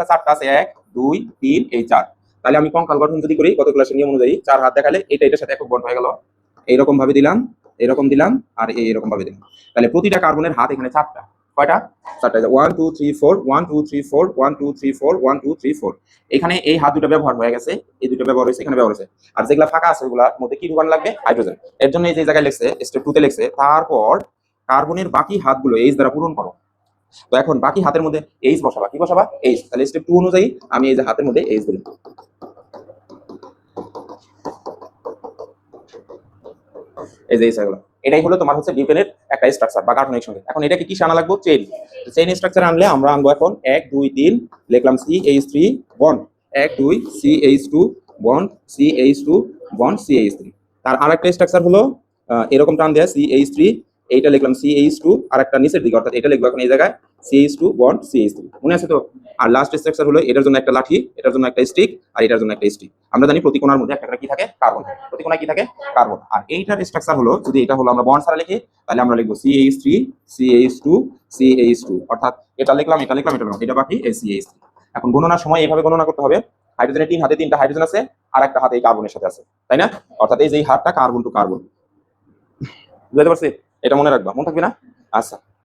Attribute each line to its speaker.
Speaker 1: সংখ্যা চারটা আছে, এক, দুই, তিন, এই চার। তাহলে আমি কঙ্কাল গঠন যদি করি কত ক্লাসের নিয়ম অনুযায়ী চার হাত দেখালে এটা এটার সাথে একক বন্ড হয়ে গেল। এইরকম ভাবে দিলাম এরকম দিলাম, আর এই এরকম ভাবে দিলাম। তাহলে প্রতিটা কার্বনের হাত এখানে চারটা। কয়টা? চারটা। One two three four one two three four one two three four one two three four এখানে এই হাত দুটো ব্যবহার হয়ে গেছে, এই দুটো ব্যবহার হয়েছে, এখানে ব্যবহার হয়েছে। আর যেগুলো ফাঁকা আছে, ওগুলোর মধ্যে কি ঢুকানো লাগবে? হাইড্রোজেন। এর জন্য এই যে জায়গায় লিখছে স্টেপ টুতে লিখছে, তারপর কার্বনের বাকি হাতগুলো এইচ দ্বারা পূরণ করো। তো এখন বাকি হাতের মধ্যে এইচ বসাবা। কি বসাবা? এইচ তাহলে স্টেপ টু অনুযায়ী আমি এই যে হাতের মধ্যে এইচ দিলাম। এই যে এই জায়গাগুলো এটাই হলো তোমার হচ্ছে বিউটেনের একটা স্ট্রাকচার বা গাঠনিক সঙ্গে এখন এটাকে কি আনা লাগবে? চেইন চেইন স্ট্রাকচার আনলে আমরা আনব এখন এক, দুই, তিন, লিখলাম সি এইচ থ্রি বন্ড এক, দুই C H two bond C H two bond C H three তার আরেকটা স্ট্রাকচার হলো এরকম টান দেয়া সি এইচ থ্রি এইটা লিখলাম সি এইচ টু আর একটা নিচের দিকে, অর্থাৎ এটা লিখব এখন এই জায়গায় C H two bond C H three মনে আছে তো? আর লাস্ট স্ট্রাকচার হলো, এটার জন্য একটা লাঠি, এটার জন্য একটা স্টিক আর এটার জন্য একটা স্টিক আমরা জানি প্রতি কোণার মধ্যে একটা কি থাকে? কার্বন প্রতি কোণায় কি থাকে? কার্বন আর এইটার স্ট্রাকচার হলো, যদি এটা হলো আমরা বন্ড ছাড়া লিখি, তাহলে আমরা লিখব C H three C H two C H two অর্থাৎ এটা লিখলাম এটা লিখলাম এটা লিখলাম। এটা বাকি, এই সি এইচ এখন গণনার সময় এইভাবে গণনা করতে হবে। হাইড্রোজেনের তিন হাতে তিনটা হাইড্রোজেন আছে, আর একটা হাতে এই কার্বনের সাথে আছে। তাই না? অর্থাৎ এই যে হাতটা কার্বন টু কার্বন বুঝতে পারছি? এটা মনে রাখবা মনে থাকবে না? আচ্ছা।